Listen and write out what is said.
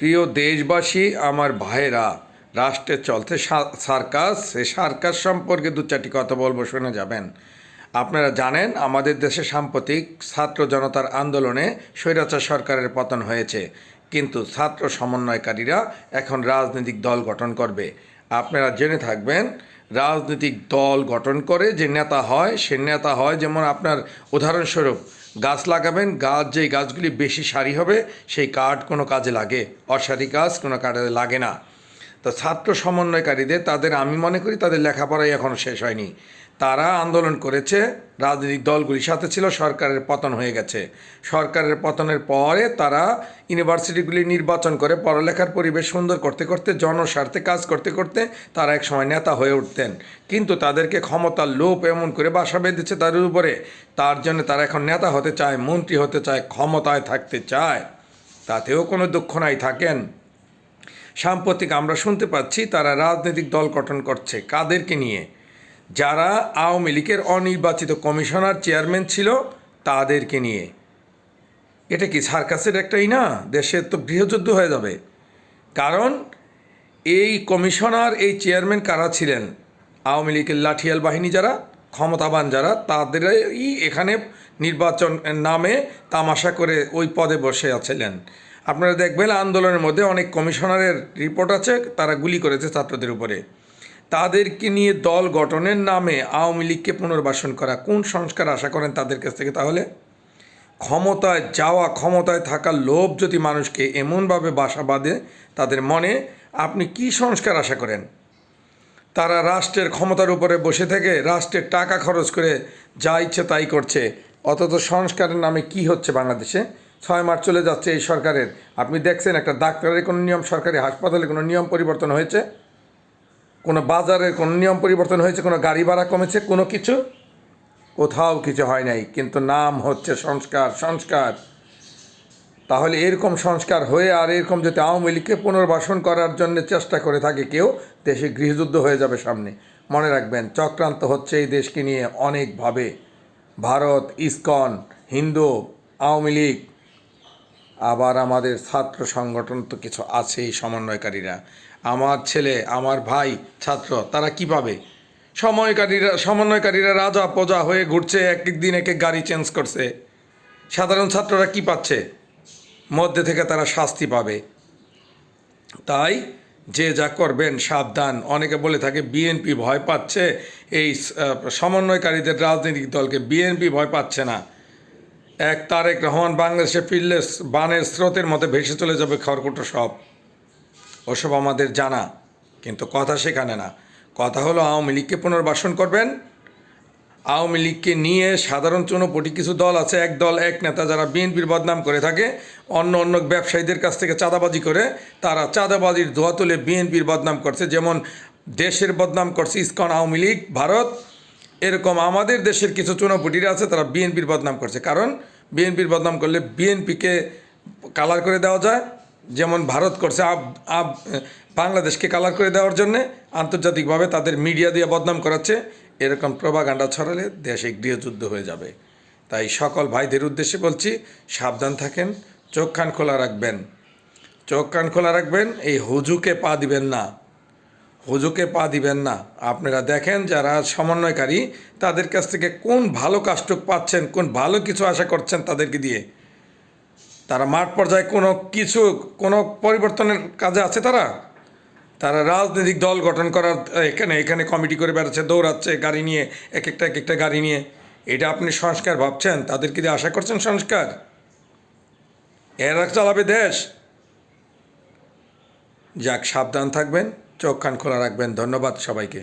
প্রিয় দেশবাসী, আমার ভাইয়েরা, রাষ্ট্রে চলছে সা- সার্কাস সে সার্কাস সম্পর্কে দু চারটি কথা বলব, শুনে যাবেন। আপনারা জানেন, আমাদের দেশে সাম্প্রতিক ছাত্র জনতার আন্দোলনে স্বৈরাচার সরকারের পতন হয়েছে। কিন্তু ছাত্র সমন্বয়কারীরা এখন রাজনৈতিক দল গঠন করবে। আপনারা জেনে থাকবেন, রাজনৈতিক দল গঠন করে যে নেতা হয়, সে নেতা হয় যেমন আপনার উদাহরণস্বরূপ গাছ লাগাবেন, গাছ যেই গাছগুলি বেশি সারি হবে, সেই কাঠ কোনো কাজে লাগে। অসারি গাছ কোনো কাঠে লাগে না। তো ছাত্র সমন্বয়কারীদের, তাদের আমি মনে করি তাদের লেখাপড়াই এখনও শেষ হয়নি। তারা আন্দোলন করেছে, রাজনৈতিক দলগুলির সাথে ছিল, সরকারের পতন হয়ে গেছে। সরকারের পতনের পরে তারা ইউনিভার্সিটিগুলি নির্বাচন করে, পড়ালেখার পরিবেশ সুন্দর করতে করতে, জনস্বার্থে কাজ করতে করতে তারা এক সময় নেতা হয়ে উঠতেন। কিন্তু তাদেরকে ক্ষমতার লোভ এমন করে বাসা বেঁধেছে তাদের উপরে। তার জন্য তারা এখন নেতা হতে চায়, মন্ত্রী হতে চায়, ক্ষমতায় থাকতে চায়। তাতেও কোনো দুঃখ নাই, থাকেন। সাম্প্রতিক আমরা শুনতে পাচ্ছি, তারা রাজনৈতিক দল গঠন করছে। কাদেরকে নিয়ে? যারা আওয়ামী লীগের অনির্বাচিত কমিশনার, চেয়ারম্যান ছিল তাদেরকে নিয়ে। এটা কি সার্কাসের একটাই না? দেশের তো গৃহযুদ্ধ হয়ে যাবে। কারণ এই কমিশনার, এই চেয়ারম্যান কারা ছিলেন? আওয়ামী লীগের লাঠিয়াল বাহিনী যারা, ক্ষমতাবান যারা, তাদেরই এখানে নির্বাচন নামে তামাশা করে ওই পদে বসে আছিলেন। আপনারা দেখবেন আন্দোলনের মধ্যে অনেক কমিশনারের রিপোর্ট আছে, তারা গুলি করেছে ছাত্রদের উপরে। তাদেরকে নিয়ে দল গঠনের নামে আওয়ামী লীগকে পুনর্বাসন করা। কোন সংস্কার আশা করেন তাদের কাছ থেকে তাহলে? ক্ষমতায় যাওয়া, ক্ষমতায় থাকার লোভ যদি মানুষকে এমনভাবে বাসা বাঁধে তাদের মনে, আপনি কি সংস্কার আশা করেন? তারা রাষ্ট্রের ক্ষমতার উপরে বসে থেকে রাষ্ট্রের টাকা খরচ করে যা ইচ্ছে তাই করছে। অথচ সংস্কারের নামে কি হচ্ছে বাংলাদেশে? ছয় মাস চলে যাচ্ছে এই সরকারের। আপনি দেখছেন একটা ডাক্তারের কোনো নিয়ম, সরকারি হাসপাতালে কোনো নিয়ম পরিবর্তন হয়েছে? কোনো বাজারের কোনো নিয়ম পরিবর্তন হয়েছে, কোনো গাড়ি ভাড়া কমেছে, কোনো কিছু? কোথাও কিছু হয় নাই, কিন্তু নাম হচ্ছে সংস্কার সংস্কার। তাহলে এরকম সংস্কার হয়ে আর এরকম যদি আওয়ামী লীগকে পুনর্বাসন করার জন্য চেষ্টা করে থাকে কেউ, দেশে গৃহযুদ্ধ হয়ে যাবে সামনে। মনে রাখবেন, চক্রান্ত হচ্ছে এই দেশকে নিয়ে অনেকভাবে। ভারত, ইসকন, হিন্দু, আওয়ামী লীগ, আবার আমাদের ছাত্র সংগঠন তো কিছু আছেই সমন্বয়কারীরা। আমার ছেলে, আমার ভাই, ছাত্র, তারা কি পাবে? সময়কারীরা সমন্বয়কারীরা রাজা প্রজা হয়ে ঘুরছে এক দিন এক এক গাড়ি চেঞ্জ করছে। সাধারণ ছাত্ররা কি পাচ্ছে? মধ্যে থেকে তারা শাস্তি পাবে। তাই যে যা করবেন, সাবধান। অনেকে বলে থাকে, বিএনপি ভয় পাচ্ছে। এই সমন্বয়কারীদের রাজনৈতিক দলকে বিএনপি ভয় পাচ্ছে না। এক তারেক রহমান বাংলাদেশে ফিরলে বানের স্রোতের মধ্যে ভেসে চলে যাবে খড়কুটো সব। ওসব আমাদের জানা, কিন্তু কথা সেখানে না। কথা হলো, আওয়ামী লীগকে পুনর্বাসন করবেন। আওয়ামী লীগকে নিয়ে সাধারণ চুনোপটি কিছু দল আছে, এক দল, এক নেতা যারা বিএনপির বদনাম করে থাকে, অন্য অন্য ব্যবসায়ীদের কাছ থেকে চাঁদাবাজি করে, তারা চাঁদাবাজির ধোয়া তুলে বিএনপির বদনাম করছে, যেমন দেশের বদনাম করছে ইস্কন আওয়ামী লীগ, ভারত। এরকম আমাদের দেশের কিছু চুনোপুটিরা আছে, তারা বিএনপির বদনাম করছে। কারণ বিএনপির বদনাম করলে বিএনপিকে কালার করে দেওয়া যায়। যেমন ভারত করছে, আব আব, বাংলাদেশকে কালার করে দেওয়ার জন্যে আন্তর্জাতিকভাবে তাদের মিডিয়া দিয়ে বদনাম করাচ্ছে। এরকম প্রভাগান্ডা ছড়ালে দেশে গৃহযুদ্ধ হয়ে যাবে। তাই সকল ভাইদের উদ্দেশ্যে বলছি, সাবধান থাকেন, চোখ কান খোলা রাখবেন। চোখ কান খোলা রাখবেন, এই হুজুকে পা দিবেন না। হুজুকে পা দিবেন না। আপনারা দেখেন যারা সমন্বয়কারী, তাদের কাছ থেকে কোন ভালো কাজটুক পাচ্ছেন, কোন ভালো কিছু আশা করছেন তাদেরকে দিয়ে। তারা মাঠ পর্যায়ে কোনো কিছু, কোনো পরিবর্তনের কাজে আছে তারা? তারা রাজনৈতিক দল গঠন করার, এখানে এখানে কমিটি করে বেড়াচ্ছে, দৌড়াচ্ছে, গাড়ি নিয়ে, এক একটা এক একটা গাড়ি নিয়ে। এটা আপনি সংস্কার ভাবছেন? তাদেরকে দিয়ে আশা করছেন সংস্কার? এরা চালাবে দেশ। যাক, সাবধান থাকবেন, চোখ কান খোলা রাখবেন। ধন্যবাদ সবাইকে।